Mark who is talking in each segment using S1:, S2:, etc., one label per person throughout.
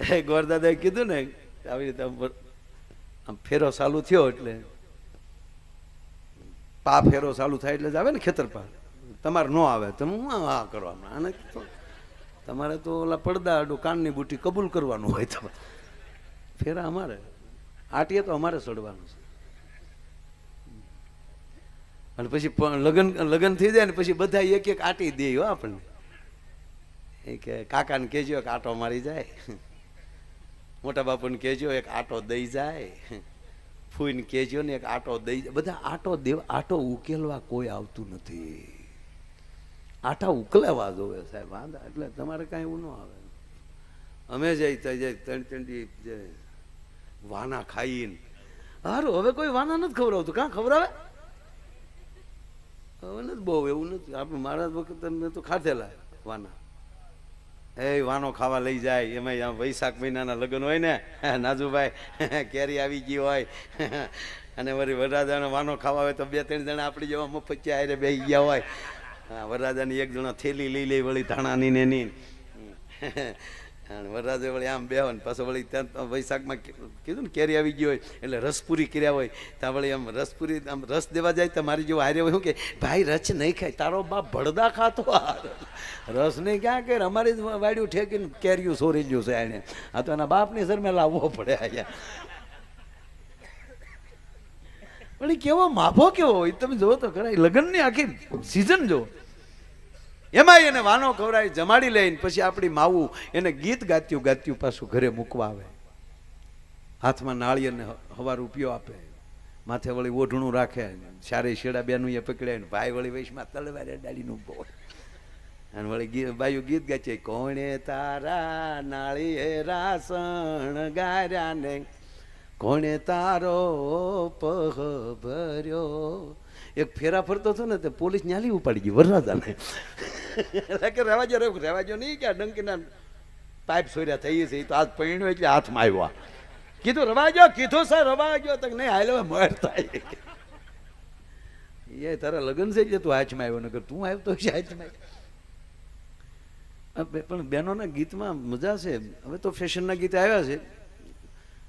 S1: ગોરદાદાએ કીધું ને, આવી રીતે આમ ફેરો ચાલુ થયો એટલે. પા ફેરો ચાલુ થાય એટલે જ આવે ને ખેતર પા તમારે ન આવે તમે હું આ કરવા આને તમારે તો ઓલા પડદા આડું કાનની બુટી કબૂલ કરવાનું હોય તમારે ફેરા અમારે. આટીએ તો અમારે ચડવાનું છે. અને પછી લગ્ન લગન થઈ જાય ને પછી બધા એક એક આટી દે આપણને. એ કે કાકાને કહેજો કે આટો મારી જાય. મોટા બાપુને કહેજો, એક આટો દઈ જાય. ફૂઈને કહેજો ને એક આટો દઈ જાય. બધા આટો દેવ, આટો ઉકેલવા કોઈ આવતું નથી. આટા ઉકલાવા જોવે સાહેબ, વાંધા, એટલે તમારે કાંઈ એવું ન આવે. અમે જઈ તો જઈ ત્રણ ત્રણ વાના ખાઈને. હારું, હવે કોઈ વાના નથી ખવડાવતું. કાં ખવડાવે? હવે નથી, બહુ એવું નથી. આપણે મારા વખત મેં તો ખાધેલા વાના. એ વાનો ખાવા લઈ જાય. એમાં વૈશાખ મહિનાના લગ્ન હોય ને, નાજુભાઈ, કેરી આવી ગઈ હોય. અને વળી વરરાજાનો વાનો ખાવા હોય તો બે ત્રણ જણા આપણી જેવા મફતિયા હારે બે ગયા હોય. વરરાજાની એક જણા થેલી લઈ લે વળી ધાણાની ને એની. વરરાજે વળી આમ બે ને પાછો વળી ત્યાં વૈશાખમાં કીધું ને કેરી આવી ગઈ હોય, એટલે રસપુરી કર્યા હોય. ત્યાં વળી આમ રસપુરી, આમ રસ દેવા જાય તો મારી જેવો હારે હોય કે, ભાઈ, રસ નહીં ખાય, તારો બાપ ભડદા ખાતો રસ નહીં ક્યાં કે અમારી જ વાડ્યું ઠેકીને કેરીયું સોરી ગયું છે એને આ તો એના બાપની સર મેં લાવવો પડે અહીંયા. એ કેવો માફો કેવો હોય? તમે જુઓ તો ખરા લગ્નની આખી સિઝન જો એમાં એને વાનો ખવડાવી જમાડી લઈને પછી આપણી માવું એને ગીત ગાત્યું ગાત્યું, પાછું ઘરે મૂકવા આવે. હાથમાં નાળિયેરને હવા રૂપિયો આપે. માથે વળી ઓઢણું રાખે સારી શેડા બેનું એ પકડે ને ભાઈ વળી વૈશમાં તલવારે ડાળીનું બોલ અને વળી ગીત બાયું ગીત છે, કોણે તારા નાળિયેરા શણગાર્યા ને? કોણે તારો પહ ભર્યો? એક ફેરા ફરતો હતો ને, તે પોલીસ ન્યાલી ઉપાડી ગઈ, વરરાજાને. એટલે કે રેવાજો રે રેવાજો નહીં કે ડંકીના પાઇપ સોર્યા થઈ છે તો આજ પૈણ્યો એટલે હાથમાં આવ્યો. કીધું રવાજો કીધું, સર રવાજો તો નહીં, હાલ મર થાય એ તારા લગ્ન છે એટલે તું હાથમાં આવ્યો? નગર તું આવ્યો તો હાથમાં પણ બહેનોના ગીતમાં મજા છે. હવે તો ફેશનના ગીત આવ્યા છે.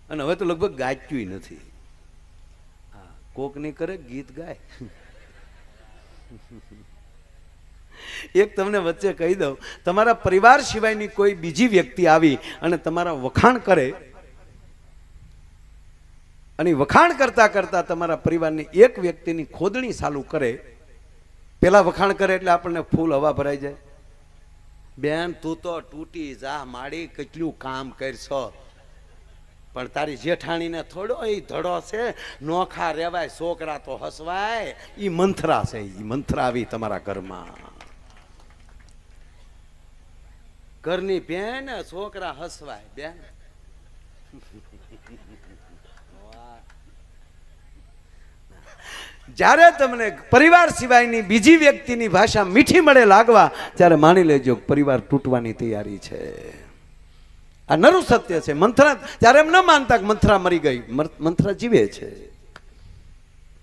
S1: અને હવે તો લગભગ ગાચ્યું નથી. કોક નહીં કરે, ગીત ગાય. એક તમને વચ્ચે કહી દઉં. તમારા પરિવાર સિવાયની કોઈ બીજી વ્યક્તિ આવી અને તમારા વખાણ કરે અને વખાણ કરતા કરતા તમારા પરિવારની એક વ્યક્તિની ખોદણી ચાલુ કરે, પેલા વખાણ કરે એટલે આપણને ફૂલ હવા ભરાઈ જાય. બેન, તું તો તૂટી જા, માડી કેટલું કામ કરશો. પણ તારી જેઠાણીને થોડો એ ધડો છે, નોખા રેવાય, છોકરા તો હસવાય. એ મંથરા છે એ મંથરા આવી તમારા ઘરમાં. ઘરની બેન છોકરા હસવાય, બેન. જ્યારે તમને પરિવાર સિવાયની બીજી વ્યક્તિની ભાષા મીઠી મળે લાગવા, ત્યારે માની લેજો પરિવાર તૂટવાની તૈયારી છે. આ નરું સત્ય છે. મંથરા ત્યારે એમ ન માનતા કે મંથરા મરી ગઈ મંથરા જીવે છે.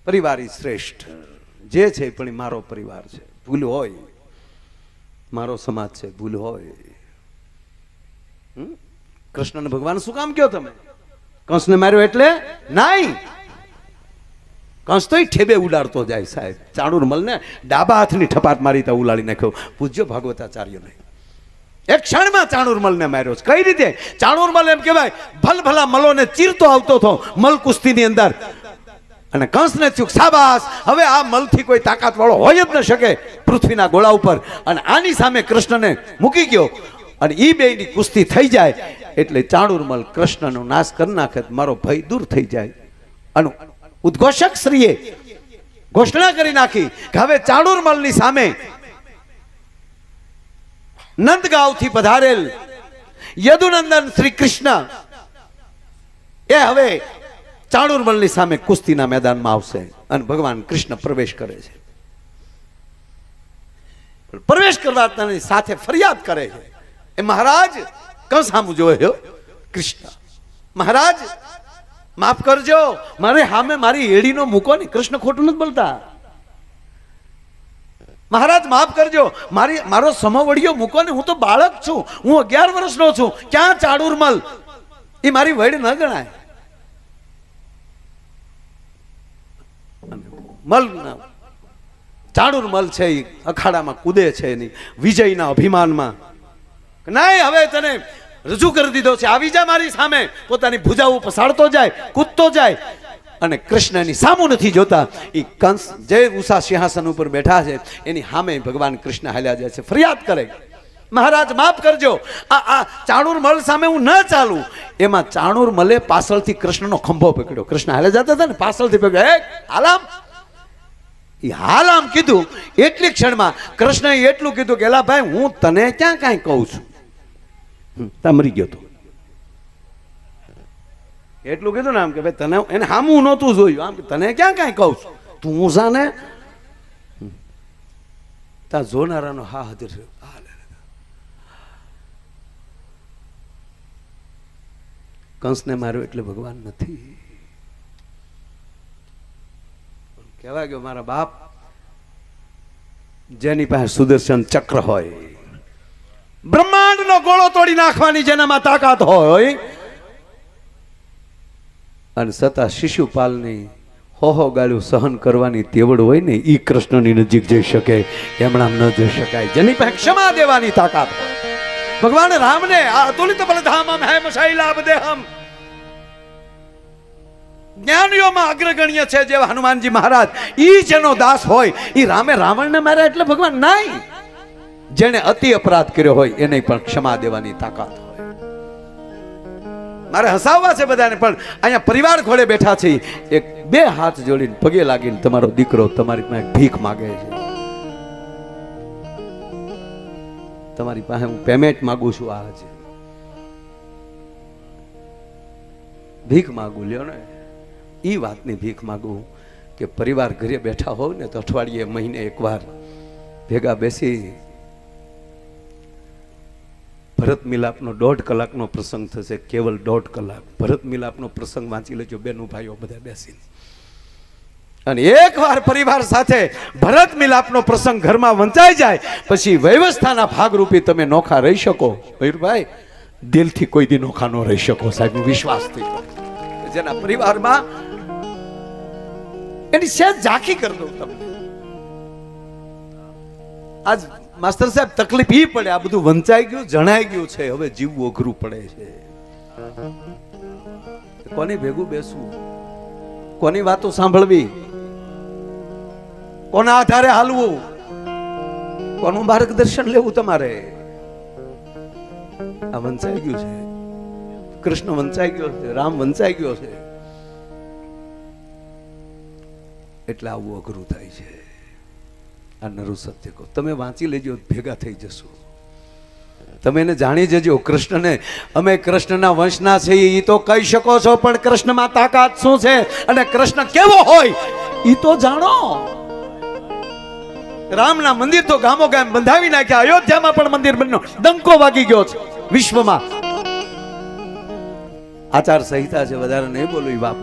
S1: પરિવાર શ્રેષ્ઠ. જે છે પણ મારો પરિવાર છે. ભૂલ હોય. મારો સમાજ છે. ભૂલ હોય? કૃષ્ણને ભગવાન શું કામ કયો તમે? કંસને માર્યો એટલે નાઈ. કંસ તોય ઠેબે ઉડાડતો જાય સાહેબ. ચાણુર મલને ડાબા હાથની ઠપાટ મારી તા ઉલાડી નાખ્યો. પૂજ્ય ભાગવતાચાર્યને. એક ક્ષણમાં ચાણુરમલને માર્યો છે. કઈ રીતે? ચાણુરમલ એમ કહેવાય, ભલભલા મલોને ચીરતો આવતો હતો મલ કુસ્તીની અંદર. અને કંસને થયું સાબાસ હવે આ મલથી કોઈ તાકાત વાળો હોય જ ન શકે પૃથ્વીના ગોળા ઉપર. અને આની સામે કૃષ્ણને મૂકી ગયો. અને એ બેયની કુસ્તી થઈ જાય એટલે ચાણુરમલ કૃષ્ણનો નાશ કરી નાખે મારો ભય દૂર થઈ જાય. અને ઉદ્ઘોષક શ્રીએ ઘોષણા કરી નાખી કે હવે ચાણુરમલની સામે નંદગાંવથી પધારેલ યદુનંદન શ્રી કૃષ્ણ એ હવે ચાણુરમલની સામે કુસ્તીના મેદાનમાં આવશે અને ભગવાન કૃષ્ણ પ્રવેશ કરે છે. પ્રવેશ કરવાની સાથે ફરિયાદ કરે છે. એ મહારાજ કં સામું જોયો કૃષ્ણ. મહારાજ, માફ કરજો. મારે સામે મારી એડીનો મૂકો ને, કૃષ્ણ ખોટું નથી બોલતા. મહારાજ, માફ કરજો. મારી, મારો સમવડિયો મૂકો ને, હું તો બાળક છું. હું અગિયાર વર્ષનો છું. ક્યાં ચાડુરમલ એ મારી વડ ન ગણાય. મલ ચાડુરમલ છે એ અખાડામાં કૂદે છે એની, વિજયના અભિમાનમાં. નહીં, હવે તને રજૂ કરી દીધો છે. આવી જા મારી સામે. પોતાની ભૂજાઓ પસાડતો જાય, કૂદતો જાય. અને કૃષ્ણની સામું નથી જોતા. એ કંસ જે ઉષા સિંહાસન ઉપર બેઠા છે, એની સામે ભગવાન કૃષ્ણ હાલ્યા જાય છે. ફરિયાદ કરે. મહારાજ, માફ કરજો. આ આ ચાણુર મલ સામે હું ન ચાલું. એમાં ચાણુર મલે પાછળથી કૃષ્ણનો ખંભો પકડ્યો. કૃષ્ણ હાલે જતા હતા ને, પાછળથી પકડ્યો. હાલામ એ હાલ આમ કીધું. એટલી ક્ષણમાં કૃષ્ણએ એટલું કીધું કે, એલા ભાઈ, હું તને ક્યાં કાંઈ કહું છું? હમ, તા મરી ગયો હતો એટલું કીધું ને આમ કે ભાઈ તને એને હામું નહોતું જોયું. આમ તને ક્યાં કાંઈ કહું છું? તું હું જાને? ત્યાં જોનારાનો હા હાજર લે. કંસને માર્યો એટલે ભગવાન નથી. કહેવાય ગયો મારા બાપ? જેની પાસે સુદર્શન ચક્ર હોય. બ્રહ્માંડનો ગોળો તોડી નાખવાની જેનામાં તાકાત હોય અને છતાં શિશુપાલની હોહો ગાળું સહન કરવાની તેવડ હોય ને, ઈ કૃષ્ણની નજીક જઈ શકે, એમણામ ન જઈ શકાય. જેની પાસે ક્ષમા દેવાની તાકાત હોય. ભગવાન રામને આ અતુલિત બલધામમ હેમ શૈલાબ દેહમ. જ્ઞાનીઓમાં અગ્રગણ્ય છે જેવા હનુમાનજી મહારાજ. ઈ જેનો દાસ હોય, ઈ રામે રાવણને માર્યા એટલે ભગવાન નહીં જેણે અતિ અપરાધ કર્યો હોય, એને પણ ક્ષમા દેવાની તાકાત હોય. મારે હસાવવા છે બધાને, પણ અહીંયા પરિવાર ખોળે બેઠા છે. એક બે હાથ જોડીને પગે લાગીને તમારો દીકરો તમારી પાસે ભીખ માગે છે. તમારી પાસે હું પેમેન્ટ માંગુ છું આ આજે ભીખ માગું, લ્યો ને. એ વાતની ભીખ માગું કે પરિવાર ઘરે બેઠા હોવ ને તો અઠવાડિયે મહિને એકવાર ભેગા બેસી ભરત મિલાપનો દોઢ કલાકનો પ્રસંગ થશે, કેવલ દોઢ કલાક. ભરત મિલાપનો પ્રસંગ વાંચી લેજો, બેનો ભાઈઓ બધા બેસીને. અને એકવાર પરિવાર સાથે ભરત મિલાપનો પ્રસંગ ઘરમાં વંચાઈ જાય, પછી વ્યવસ્થાના ભાગરૂપી તમે નોખા રહી શકો. મયુરભાઈ દિલથી કોઈ દી નોખા ન રહી શકો, સાહેબ વિશ્વાસથી થઈ જેના પરિવારમાં એની સેજ ઝાંખી કરી દઉં તમને. આજ માસ્ટર સાહેબ, તકલીફ એ પડે, આ બધું વંચાઈ ગયું, જણાઈ ગયું છે, હવે જીવવું અઘરું પડે છે. કોની ભેગું બેસવું? કોની વાતો સાંભળવી? કોના આધારે હાલવું? કોનું માર્ગદર્શન લેવું તમારે? આ વંચાઈ ગયું છે. કૃષ્ણ વંચાઈ ગયો છે, રામ વંચાઈ ગયો છે. એટલે આવું અઘરું થાય છે. આ નરુ સત્ય કહો. તમે વાંચી લેજો, ભેગા થઈ જશો. તમે એને જાણી જજો, કૃષ્ણને. અમે કૃષ્ણના વંશના છે એ તો કહી શકો છો, પણ કૃષ્ણમાં તાકાત શું છે? અને કૃષ્ણ કેવો હોય એ તો જાણો. રામના મંદિર તો ગામો ગામ બંધાવી નાખ્યા, અયોધ્યામાં પણ મંદિર બન્યો. ડંકો વાગી ગયો છે, વિશ્વમાં. આચાર સંહિતા છે, વધારે નહીં બોલું બાપ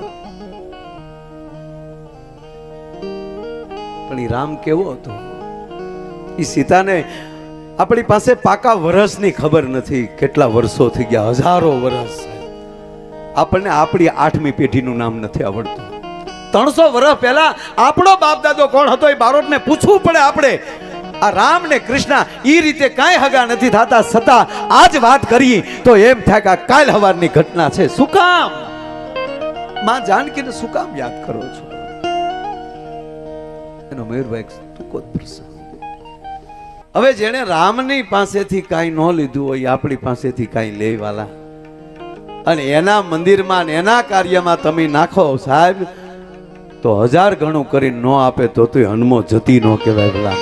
S1: પણ એ રામ કેવો હતો? એ સીતાને આપણી પાસે પાકા વર્ષની ખબર નથી કેટલા વર્ષો થઈ ગયા, હજારો વર્ષ આપણને આપણી આઠમી પેઢીનું નામ નથી આવડતું. ત્રણસો વર્ષ પહેલા આપણો બાપ દાદો કોણ હતો એ બારોટને પૂછવું પડે આપણે. આ રામ ને કૃષ્ણ એ રીતે કાંઈ હગા નથી થતા, છતાં આજ વાત કરી તો એમ થાય કે આ કાલ હવારની ઘટના છે. શું કામ? માં જાનકીને શું કામ યાદ કરો છો? એનો મયુરભાઈ તું કોત પ્રસંગ. હવે જેણે રામની પાસેથી કાંઈ ન લીધું હોય, આપણી પાસેથી કાંઈ લેવાલા અને એના મંદિરમાં ને એના કાર્યમાં તમે નાખો સાહેબ, તો હજાર ગણું કરી ન આપે તો તું હનમો જતી ન કહેવાય પેલા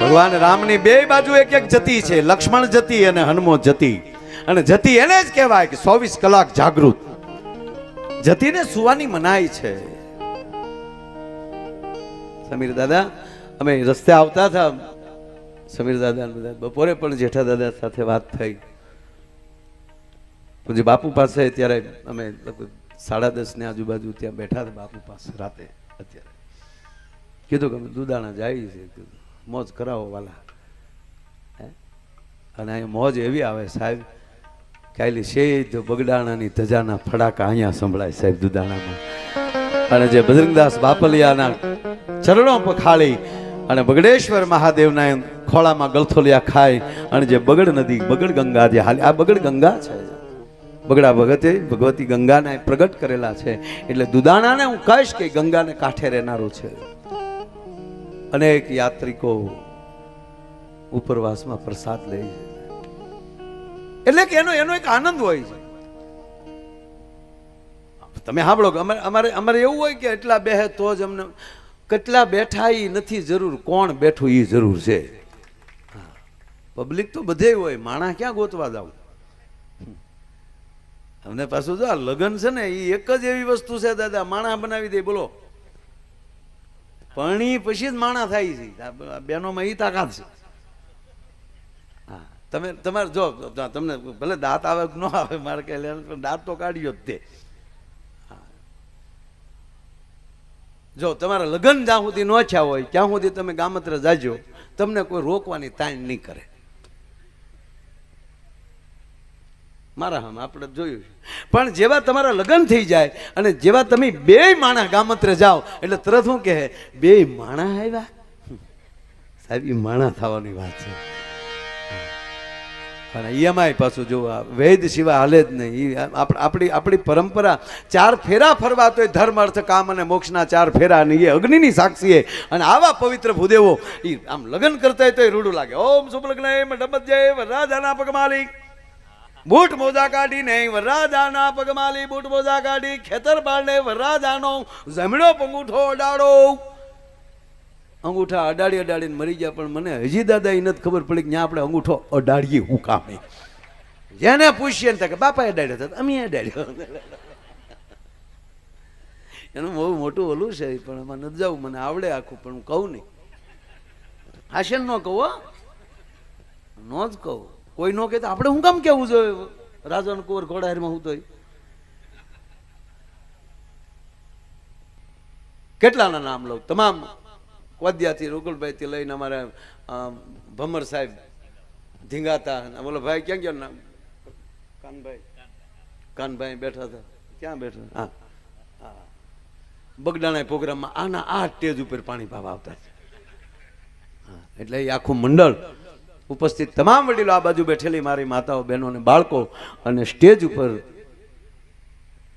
S1: ભગવાન રામની બે બાજુ એક એક જતી છે, લક્ષ્મણ જતી અને હનમો જતી. અને જતી એને જ કહેવાય કે ચોવીસ કલાક જાગૃત. જતીને સુવાની મનાય છે. સમીર દાદા અમે રસ્તે આવતા હતા. સમીર દાદા બધા બપોરે પણ જેઠા દાદા સાથે વાત થઈ. પછી બાપુ પાસે ત્યારે અમે સાડા દસની આજુબાજુ ત્યાં બેઠા હતા બાપુ પાસે રાતે અત્યારે. કીધું કે અમે દુદાણા જાય છે. મોજ કરાવો વાલા. અને અહીંયા મોજ એવી આવે સાહેબ કાયલી શેધ બગડાણાની ધજાના ફડાકા અહીંયા સંભળાય સાહેબ દુદાણામાં. અને જે બજરંગદાસ બાપલિયાના ચરણો પખાળી અને બગડેશ્વર મહાદેવના ખોળામાં ગલથોલિયા ખાય અને જે બગડ નદી, બગડ ગંગા જે હાલ, આ બગડ ગંગા છે. બગડા ભગતે ભગવતી ગંગાને પ્રગટ કરેલા છે. એટલે દુદાણાને હું કહીશ કે ગંગાને કાંઠે રહેનારું છે. અનેક યાત્રિકો ઉપરવાસમાં પ્રસાદ લે છે. એટલે કે એનો એનો એક આનંદ હોય છે. તમે સાંભળો અમારે અમારે અમારે એવું હોય કે એટલા બે તો જ અમને કેટલા બેઠા એ નથી જરૂર, કોણ બેઠું એ જરૂર છે? પબ્લિક તો બધે હોય માણા ક્યાં ગોતવા જાવ અમને પાછું જો આ લગ્ન છે ને એ એક જ એવી વસ્તુ છે દાદા માણા બનાવી દે, બોલો. પરણી પછી જ માણા થાય છે. બહેનોમાં એ તાકાત છે. હા, તમે, તમારે જો તમને ભલે દાંત આવે કે ન આવે, મારે કહે દાંત તો કાઢ્યો જ તે. જો તમારા લગ્ન જ્યાં સુધી ન થયા હોય, ત્યાં સુધી તમે ગામત્ર જાજો. તમને કોઈ રોકવાની તાણ નહીં કરે. મારા હમ આપણે જોયું પણ જેવા તમારા લગ્ન થઈ જાય અને જેવા તમે બે માણા ગામત્રે જાઓ, એટલે તરત શું કહે? બે માણા આવ્યા? સાહેબ એ માણા થવાની વાત છે. અને ઈએમઆઈ પાછું જો આ વેદ સિવાય હાલે જ નહીં. આપણી આપણી પરંપરા ચાર ફેરા ફરવા તોય ધર્મ, અર્થ, કામ અને મોક્ષના ચાર ફેરા અને એ અગ્નિની સાક્ષીએ. અને આવા પવિત્ર ભૂદેવો એ આમ લગ્ન કરતા હોય તોય રૂડું લાગે. ઓમ શુભ લગ્ન ડબત જય વરરાજાના પગમાલિક બૂટ મોજા કાઢી નહીં, વરરાજાના પગમાલી બૂટ મોજા કાઢી ખેતર પાડે વરરાજાનો જમણો પંગૂઠો અડાડો. અંગૂઠા અડાડી અડાડીને મરી ગયા, પણ મને હજી દાદા એ નથી ખબર પડી કે ત્યાં આપણે અંગૂઠો અડાડીએ હું કામે જેને પૂછીએ ને કે બાપા અડાડ્યો હતો અમે અડાડ્યો. એનું બહુ મોટું ઓલું છે, પણ એમાં નથી જવું, મને આવડે આખું, પણ હું કહું નહીં. હાશન ન કહો નો જ કહું. કોઈ ન કહે તો આપણે હું કામ કેવું જોઈએ? રાજન કુંવર ઘોડાહેરમાં હું તો કેટલાના નામ લઉં? તમામ કોદિયાથી રૂકુલભાઈથી લઈને અમારા ભમર સાહેબ ધીંગાતા બોલો ભાઈ ક્યાં ગયો? નામ? કાનભાઈ. કાનભાઈ બેઠા હતા. ક્યાં બેઠા? હા. હા. બગડાણા પ્રોગ્રામમાં આના આ સ્ટેજ ઉપર પાણી ભાવ આવતા છે. એટલે એ આખું મંડળ ઉપસ્થિત તમામ વડીલો આ બાજુ બેઠેલી મારી માતાઓ બહેનો અને બાળકો અને સ્ટેજ ઉપર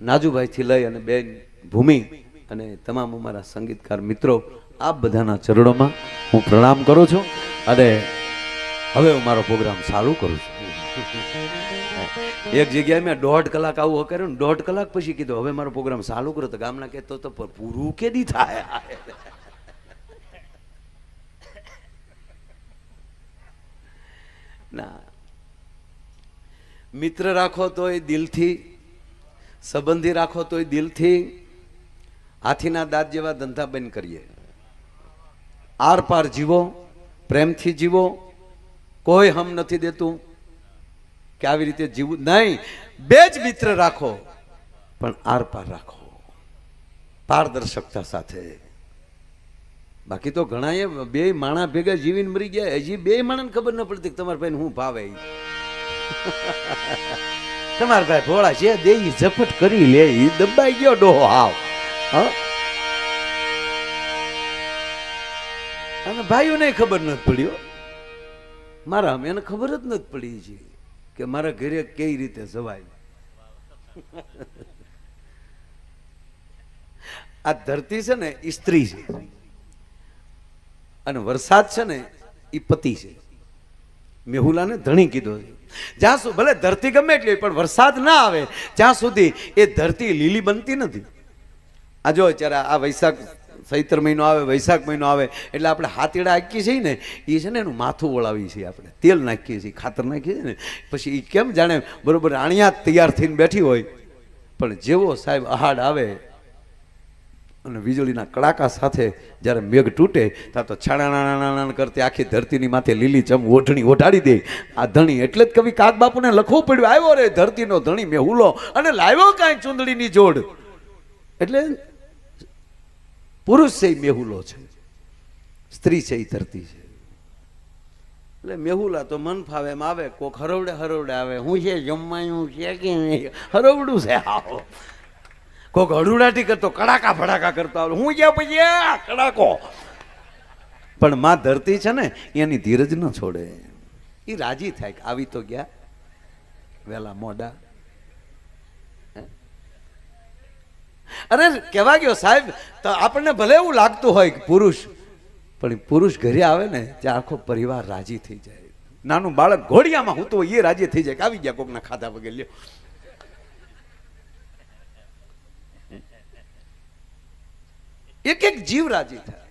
S1: નાજુભાઈથી લઈ અને બેન ભૂમિ અને તમામ અમારા સંગીતકાર મિત્રો આપ બધાના ચરણોમાં હું પ્રણામ કરું છું અને હવે હું મારો પ્રોગ્રામ ચાલુ કરું છું. એક જગ્યાએ મેં દોઢ કલાક આવું કર્યું ને દોઢ કલાક પછી કીધું, હવે મારો પ્રોગ્રામ ચાલુ કરો. તો ગામના કહેતો તો પૂરું કેદી થાય? ના. મિત્ર રાખો તોય દિલથી, સંબંધી રાખો તોય દિલથી, હાથીના દાંત જેવા ધંધા બંધ કરીએ. આર પાર જીવો, પ્રેમથી જીવો. કોઈ હમ નથી દેતું કે આવી રીતે જીવવું નહીં, બે જ મિત્ર રાખો, પણ આર પાર રાખો. પારદર્શકતા સાથે. બાકી તો ઘણા બે માણા ભેગા જીવીને મરી ગયા, હજી બે માણસને ખબર ન પડતી કે તમારા ભાઈને હું ભાવે. તમારા ભાઈ ભોળા છે, દેહી ઝપટ કરી લે દબાઈ ગયો ડોહો હાવ. હા? અને ભાઈઓને ખબર નથી પડ્યો મારા એને ખબર જ નથી પડી છે કે મારા ઘરે કઈ રીતે જવાય. આ ધરતી છે ને એ સ્ત્રી છે. અને વરસાદ છે ને એ પતિ છે. મેહુલાને ધણી કીધો છે. જ્યાં સુધી ભલે ધરતી ગમે એટલી હોય, પણ વરસાદ ના આવે ત્યાં સુધી એ ધરતી લીલી બનતી નથી. આ જો અત્યારે આ વૈશાખ ચૈત્ર મહિનો આવે, વૈશાખ મહિનો આવે, એટલે આપણે હાથીડા આંકીએ છીએ ને એ છે ને એનું માથું ઓળાવીએ છીએ આપણે. તેલ નાખીએ છીએ, ખાતર નાખીએ છીએ ને. પછી એ કેમ જાણે બરોબર આણિયા તૈયાર થઈને બેઠી હોય. પણ જેવો સાહેબ અહાડ આવે અને વીજળીના કડાકા સાથે જ્યારે મેઘ તૂટે, ત્યાં તો છાણાણાણાણાણ કરતી આખી ધરતીની માથે લીલી ચમ ઓઢણી ઓઢાડી દે. આ ધણી એટલે જ કવિ કાગ બાપુને લખવું પડ્યું, આવ્યો રે ધરતીનો ધણી મેં હુલો અને લાવ્યો કાંઈ ચૂંદડીની જોડ. એટલે પુરુષ છે ઈ મેહુલો છે. સ્ત્રી છે એ ધરતી છે. એટલે મેહુલા તો મન ફાવે, એમ આવે, કોક હરવડે હરવડે આવે. હું છે જમવાનું છે કે નહીં? હરવડું છે આવો. કોક હડુડાટી કરતો, કડાકા ફડાકા કરતો આવે. હું જ્યાં પછી કડાકો. પણ માં ધરતી છે ને, એની ધીરજ ન છોડે. એ રાજી થાય કે આવી તો ગયા. વેલા મોડા. અરે કહેવા ગયો સાહેબ, તો આપણને ભલે એવું લાગતું હોય કે પુરુષ, પણ પુરુષ ઘરે આવે ને, ત્યાં આખો પરિવાર રાજી થઈ જાય. નાનું બાળક ઘોડિયામાં હું તો એ રાજી થઈ જાય કે આવી ગયા કોકના ખાધા વગર લ્યો. એક એક જીવ રાજી થાય.